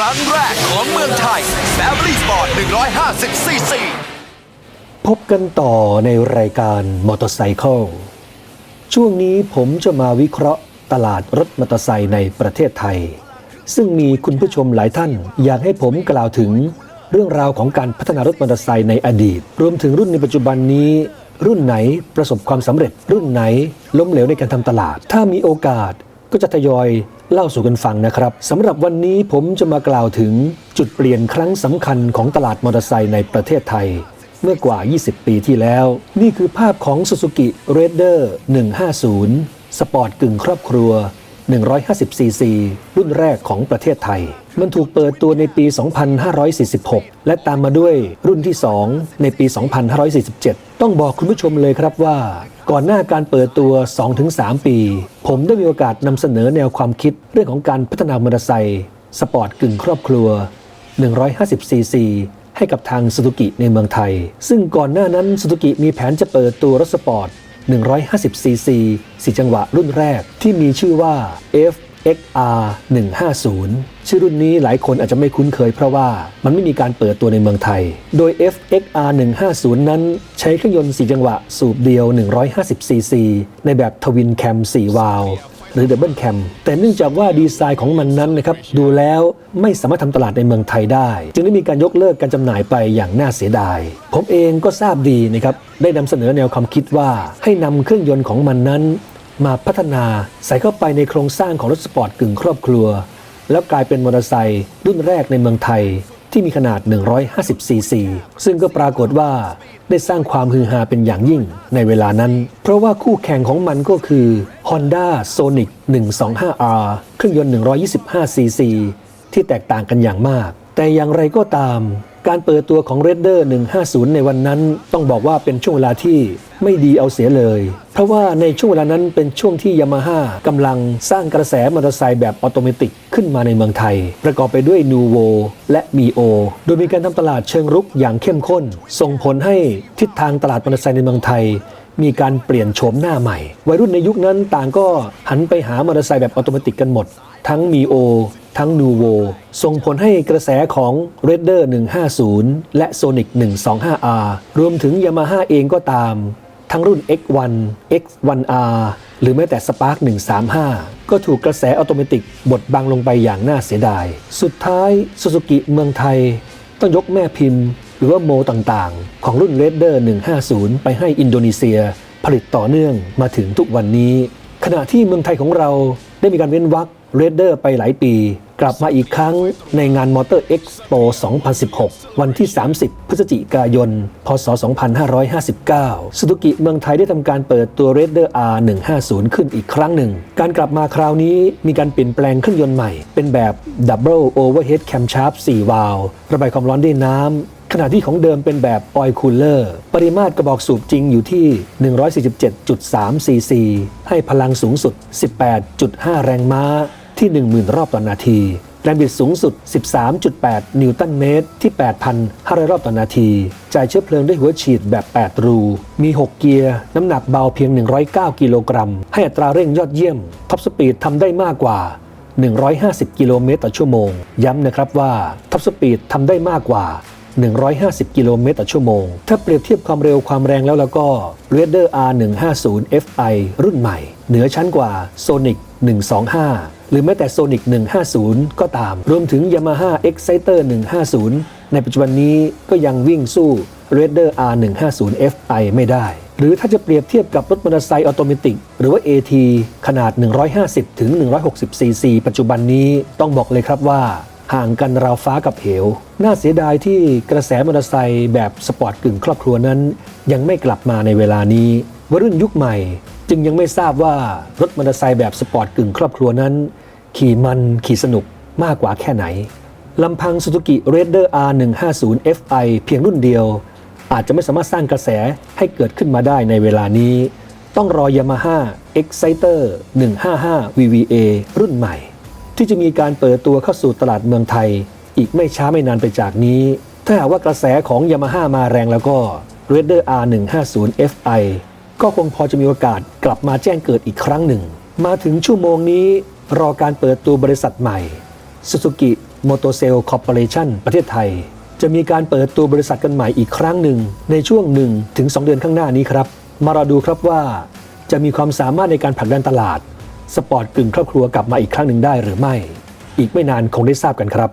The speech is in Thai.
รั้งแรกของเมืองไทย Family Sport 150 cc พบกันต่อในรายการมอเตอร์ไซค์ช่วงนี้ผมจะมาวิเคราะห์ตลาดรถมอเตอร์ไซค์ในประเทศไทย ซึ่งมีคุณผู้ชมหลายท่าน อยากให้ผมกล่าวถึงเรื่องราวของการพัฒนารถมอเตอร์ไซค์ในอดีต รวมถึงรุ่นในปัจจุบันนี้ รุ่นไหนประสบความสำเร็จ รุ่นไหนล้มเหลวในการทำตลาด ถ้ามีโอกาส ก็จะทยอยเล่าสู่กันฟังนะครับสำหรับวันนี้ผมจะมากล่าวถึงจุดเปลี่ยนครั้งสำคัญของตลาดมอเตอร์ไซค์ในประเทศไทย เมื่อกว่า 20 ปีที่แล้ว นี่คือภาพของ Suzuki Raider 150 สปอร์ตกึ่งครอบครัว 150cc รุ่นแรกของประเทศไทย มันถูกเปิดตัวในปี 2546 และตามมาด้วยรุ่นที่ 2 ในปี 2547 ต้องบอกคุณผู้ชมเลยครับว่า ก่อนหน้าการเปิดตัว 2-3 ปี ผมได้มีโอกาสนำเสนอแนวความคิดเรื่องของการพัฒนามอเตอร์ไซค์สปอร์ตกึ่งครอบครัว 150cc ให้กับทางสุ z u กิในเมืองไทย ซึ่งก่อนหน้านั้นสุ z u กิมีแผนจะเปิดตัวรถสปอร์ต 150cc 4จังหวะรุ่นแรกที่มีชื่อว่า F FXR 150ชื่อรุ่นนี้หลายคนอาจจะไม่คุ้นเคยเพราะว่ามันไม่มีการเปิดตัวในเมืองไทย โดย FXR 150นั้นใช้เครื่องยนต์ 4 จังหวะสูบเดียว 150cc ในแบบทวินแคม 4 วาล์วหรือดับเบิลแคมแต่เนื่องจากว่าดีไซน์ของมันนั้นนะครับ ดูแล้วไม่สามารถทำตลาดในเมืองไทยได้ จึงได้มีการยกเลิกการจำหน่ายไปอย่างน่าเสียดาย ผมเองก็ทราบดีนะครับ ได้นำเสนอแนวความคิดว่าให้นำเครื่องยนต์ของมันนั้น มาพัฒนาใส่เข้าไปในโครงสร้างของรถสปอร์ตกึ่งครอบครัว แล้วกลายเป็นมอเตอร์ไซค์รุ่นแรกในเมืองไทยที่มีขนาด 150cc ซึ่งก็ปรากฏว่าได้สร้างความฮือฮาเป็นอย่างยิ่งในเวลานั้น เพราะว่าคู่แข่งของมันก็คือ Honda Sonic 125R เครื่องยนต์ 125cc ที่แตกต่างกันอย่างมาก แต่อย่างไรก็ตาม การเปิดตัวของ Raider 150 ในวันนั้น ต้องบอกว่าเป็นช่วงเวลาที่ ไม่ดีเอาเสียเลย เพราะว่าในช่วงเวลานั้นเป็นช่วงที่ยามาฮ่ากำลังสร้างกระแสมอเตอร์ไซค์แบบออโตเมติกขึ้นมาในเมืองไทย ประกอบไปด้วย n u v o และ m i o โดยมีการทำตลาดเชิงรุกอย่างเข้มข้น ส่งผลให้ทิศทางตลาดมอเตอร์ไซค์ในเมืองไทยมีการเปลี่ยนโฉมหน้าใหม่ วัยรุ่นในยุคนั้นต่างก็หันไปหามอเตอร์ไซค์แบบออโตเมติกกันหมด ทั้ง m i o ทั้ง n u v o ส่งผลให้กระแสของ Raider 150 และ Sonic 125R รวมถึง Yamaha เองก็ตาม ทั้งรุ่น X1 X1R หรือแม้แต่ Spark 135 ก็ถูกกระแสออโตเมติบดบังลงไปอย่างน่าเสียดาย สุดท้าย Suzuki เมืองไทย ต้องยกแม่พิมพ์ หรือว่าโมต่างๆ ของรุ่น Raider 150 ไปให้อินโดนีเซีย ผลิตต่อเนื่องมาถึงทุกวันนี้ ขณะที่เมืองไทยของเราได้มีการเว้นวรรค Raider ไปหลายปี กลับมาอีกครั้งในงาน Motor Expo 2016 วันที่ 30 พฤศจิกายน พศ 2559 สุ z u k i เมืองไทยได้ทำการเปิดตัว r a d e r R150 ขึ้นอีกครั้งหนึ่ง การกลับมาคราวนี้มีการเปลี่ยนแปลงเครื่องยนต์ใหม่ เป็นแบบ Double Overhead Camshaft 4 วาล์วระบายความร้อนด้วยน้ำขณะที่ของเดิมเป็นแบบ Oil Cooler ปริมาตรกระบอกสูบจริงอยู่ที่ 147.3 ซีซี ให้พลังสูงสุด 18.5 แรงม้า ที่ 10,000 รอบต่อนาที แรงบิดสูงสุด 13.8 นิวตันเมตร ที่ 8,500 รอบต่อนนาที จ่ายเชื้อเพลิงด้วยหัวฉีดแบบ 8 รู มี 6 เกียร์ น้ำหนักเบาเพียง 109 กิโลกรัม ให้อัตราเร่งยอดเยี่ยม ท็อปสปีดทำได้มากกว่า 150 กิโลเมตรต่อชั่วโมง ย้ำนะครับว่าท็อปสปีดทำได้มากกว่า150 กิโลเมตรต่อชั่วโมง ถ้าเปรียบเทียบความเร็วความแรงแล้วแล้วก็ Raider R150 Fi รุ่นใหม่ เหนือชั้นกว่า Sonic 125 หรือแม้แต่ Sonic 150 ก็ตาม รวมถึง Yamaha Exciter 150 ในปัจจุบันนี้ก็ยังวิ่งสู้ Raider R150 Fi ไม่ได้ หรือถ้าจะเปรียบเทียบกับรถมอเตอร์ไซค์ออโตเมติกหรือว่า AT ขนาด 150ถึง160 cc ปัจจุบันนี้ต้องบอกเลยครับว่าห่างกันราวฟ้ากับเหว น่าเสียดายที่กระแสมอเตอร์ไซค์แบบสปอร์ตกึ่งครอบครัวนั้น ยังไม่กลับมาในเวลานี้วัยรุ่นยุคใหม่ จึงยังไม่ทราบว่ารถมอเตอร์ไซค์แบบสปอร์ตกึ่งครอบครัวนั้น ขี่มันขี่สนุกมากกว่าแค่ไหนลำพัง Suzuki Raider R150 Fi เพียงรุ่นเดียว อาจจะไม่สามารถสร้างกระแสให้เกิดขึ้นมาได้ในเวลานี้ ต้องรอ Yamaha Exciter 155 VVA รุ่นใหม่ ที่จะมีการเปิดตัวเข้าสู่ตลาดเมืองไทย อีกไม่ช้าไม่นานไปจากนี้ ถ้าหากว่ากระแสของ Yamaha มาแรงแล้วก็ Raider R150 Fi ก็คงพอจะมีโอกาสกลับมาแจ้งเกิดอีกครั้งหนึ่ง มาถึงชั่วโมงนี้ รอการเปิดตัวบริษัทใหม่ Suzuki Motor Cell Corporation ประเทศไทย จะมีการเปิดตัวบริษัทกันใหม่อีกครั้งหนึ่ง ในช่วง1ถึง2เดือนข้างหน้านี้ครับ มารอดูครับว่าจะมีความสามารถในการผลักดันตลาด สปอร์ตกึ่งครอบครัวกลับมาอีกครั้งหนึ่งได้หรือไม่ อีกไม่นานคงได้ทราบกันครับ